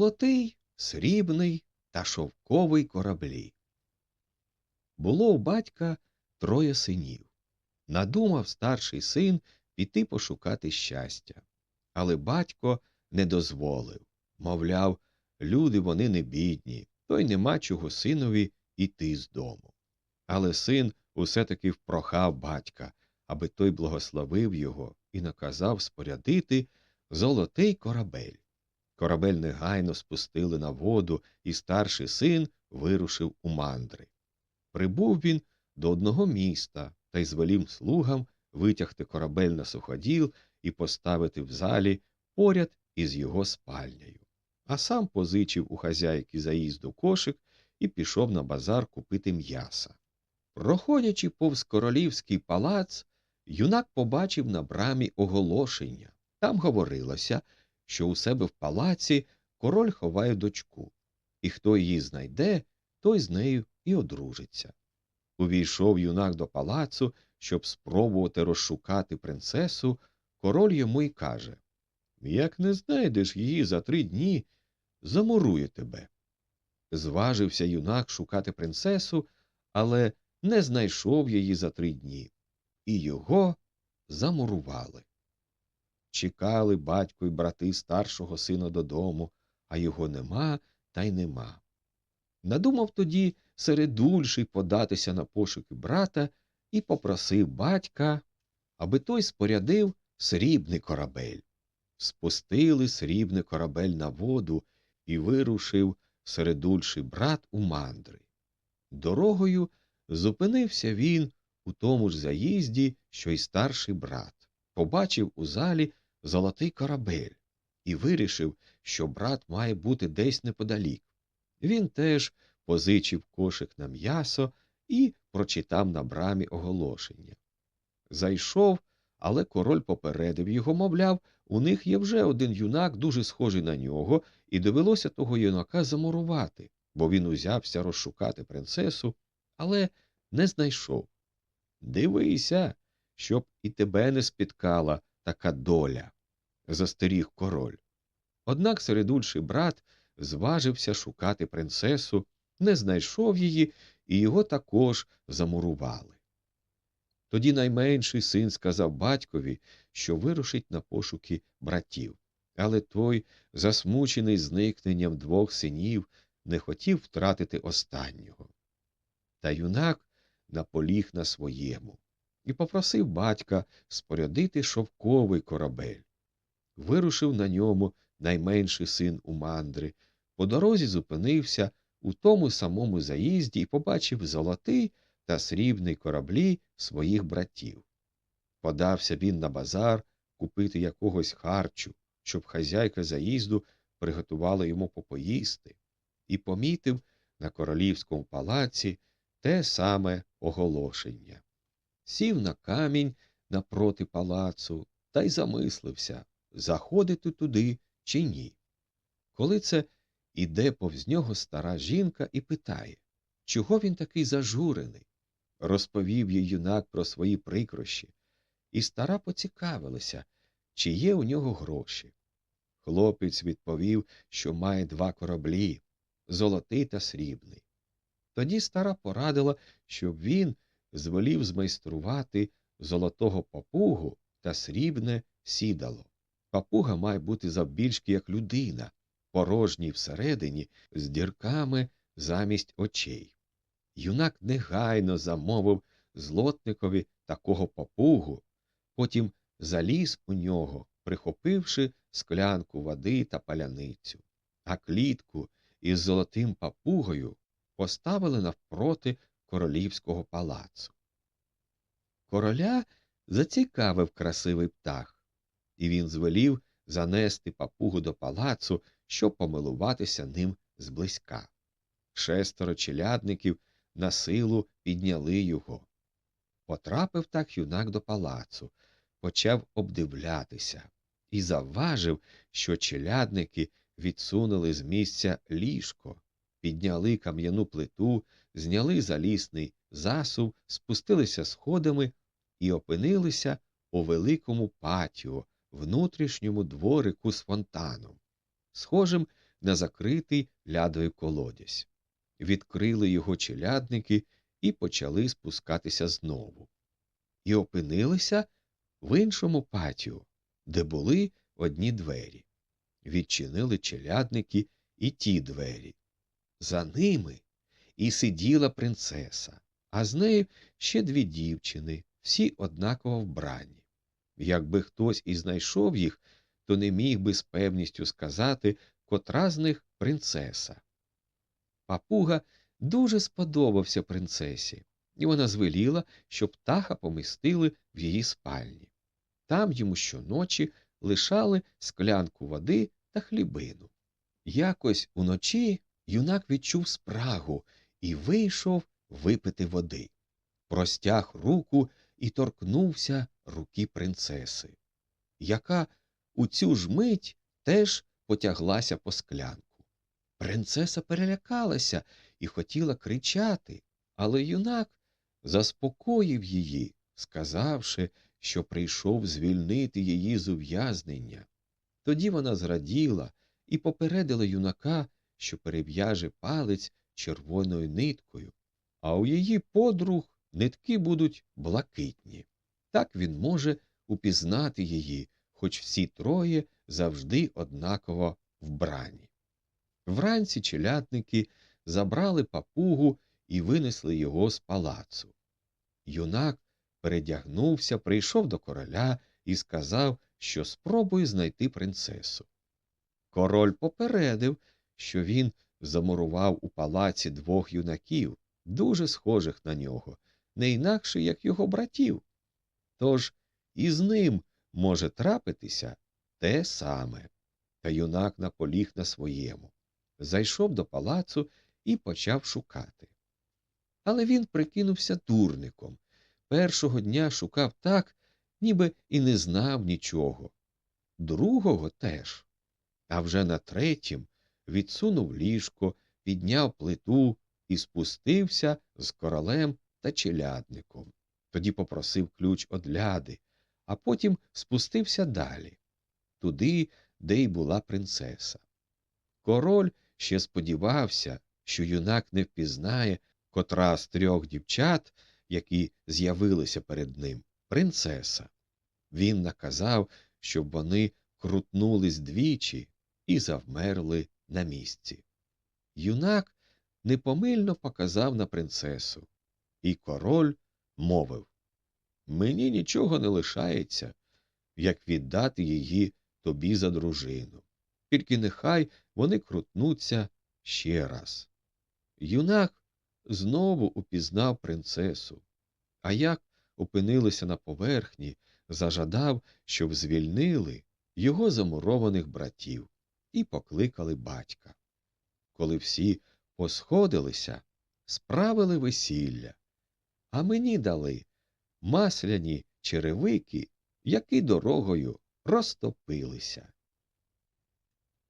золотий, срібний та шовковий кораблі. Було у батька троє синів. Надумав старший син піти пошукати щастя. Але батько не дозволив. Мовляв, люди вони не бідні, то й нема чого синові іти з дому. Але син усе таки впрохав батька, аби той благословив його і наказав спорядити золотий корабель. Корабель негайно спустили на воду, і старший син вирушив у мандри. Прибув він до одного міста та й звелів слугам витягти корабель на суходіл і поставити в залі поряд із його спальнею. А сам позичив у хазяйки заїзду кошик і пішов на базар купити м'яса. Проходячи повз королівський палац, юнак побачив на брамі оголошення. Там говорилося, що у себе в палаці король ховає дочку, і хто її знайде, той з нею і одружиться. Увійшов юнак до палацу, щоб спробувати розшукати принцесу, король йому й каже Як не знайдеш її за три дні, замурую тебе. Зважився юнак шукати принцесу, але не знайшов її за три дні, і його замурували. Чекали батько й брати старшого сина додому, а його нема та й нема. Надумав тоді середульший податися на пошуки брата і попросив батька, аби той спорядив срібний корабель. Спустили срібний корабель на воду і вирушив середульший брат у мандри. Дорогою зупинився він у тому ж заїзді, що й старший брат, побачив у залі золотий корабель і вирішив, що брат має бути десь неподалік. Він теж позичив кошик на м'ясо і прочитав на брамі оголошення. Зайшов, але король попередив його, мовляв, у них є вже один юнак, дуже схожий на нього, і довелося того юнака замурувати, бо він узявся розшукати принцесу, але не знайшов. Дивися, щоб і тебе не спіткала така доля, застеріг король. Однак середульший брат зважився шукати принцесу, не знайшов її, і його також замурували. Тоді найменший син сказав батькові, що вирушить на пошуки братів, але той, засмучений зникненням двох синів, не хотів втратити останнього. Та юнак наполіг на своєму і попросив батька спорядити шовковий корабель. Вирушив на ньому найменший син у мандри, по дорозі зупинився у тому самому заїзді і побачив золотий та срібний кораблі своїх братів. Подався він на базар купити якогось харчу, щоб хазяйка заїзду приготувала йому попоїсти, і помітив на королівському палаці те саме оголошення. Сів на камінь напроти палацу та й замислився, заходити туди чи ні. Коли це іде повз нього стара жінка і питає, чого він такий зажурений. Розповів їй юнак про свої прикрощі, і стара поцікавилася, чи є у нього гроші. Хлопець відповів, що має два кораблі золотий та срібний. Тоді стара порадила, щоб він звелів змайструвати золотого папугу та срібне сідало. Папуга має бути завбільшки як людина, порожній всередині, з дірками замість очей. Юнак негайно замовив злотникові такого папугу, потім заліз у нього, прихопивши склянку води та паляницю, а клітку із золотим папугою поставили навпроти королівського палацу. Короля зацікавив красивий птах, і він звелів занести папугу до палацу, щоб помилуватися ним зблизька. Шестеро челядників на силу підняли його. Потрапив так юнак до палацу, почав обдивлятися і завважив, що челядники відсунули з місця ліжко, підняли кам'яну плиту, зняли залісний засув, спустилися сходами і опинилися у великому патіо, внутрішньому дворику з фонтаном, схожим на закритий лядою колодязь. Відкрили його челядники і почали спускатися знову. І опинилися в іншому патіо, де були одні двері. Відчинили челядники і ті двері. За ними і сиділа принцеса, а з нею ще дві дівчини, всі однаково вбрані. Якби хтось і знайшов їх, то не міг би з певністю сказати, котра з них принцеса. Папуга дуже сподобався принцесі, і вона звеліла, щоб птаха помістили в її спальні. Там йому щоночі лишали склянку води та хлібину. Якось уночі юнак відчув спрагу і вийшов випити води. Простяг руку і торкнувся руки принцеси, яка у цю ж мить теж потяглася по склянку. Принцеса перелякалася і хотіла кричати, але юнак заспокоїв її, сказавши, що прийшов звільнити її з ув'язнення. Тоді вона зраділа і попередила юнака, що перев'яже палець червоною ниткою, а у її подруг нитки будуть блакитні. Так він може упізнати її, хоч всі троє завжди однаково вбрані. Вранці челядники забрали папугу і винесли його з палацу. Юнак передягнувся, прийшов до короля і сказав, що спробує знайти принцесу. Король попередив, що він замурував у палаці двох юнаків, дуже схожих на нього, не інакше, як його братів. Тож і з ним може трапитися те саме. Та юнак наполіг на своєму. Зайшов до палацу і почав шукати. Але він прикинувся дурником. Першого дня шукав так, ніби і не знав нічого. Другого теж. А вже на третім відсунув ліжко, підняв плиту і спустився з королем та челядником. Тоді попросив ключ од ляди, а потім спустився далі, туди, де й була принцеса. Король ще сподівався, що юнак не впізнає котра з трьох дівчат, які з'явилися перед ним, принцеса. Він наказав, щоб вони крутнулись двічі і завмерли на місці. Юнак непомильно показав на принцесу, і король мовив Мені нічого не лишається, як віддати її тобі за дружину. Тільки нехай вони крутнуться ще раз. Юнак знову упізнав принцесу, а як опинилися на поверхні, зажадав, щоб звільнили його замурованих братів і покликали батька. Коли всі посходилися, справили весілля, а мені дали масляні черевики, які дорогою розтопилися.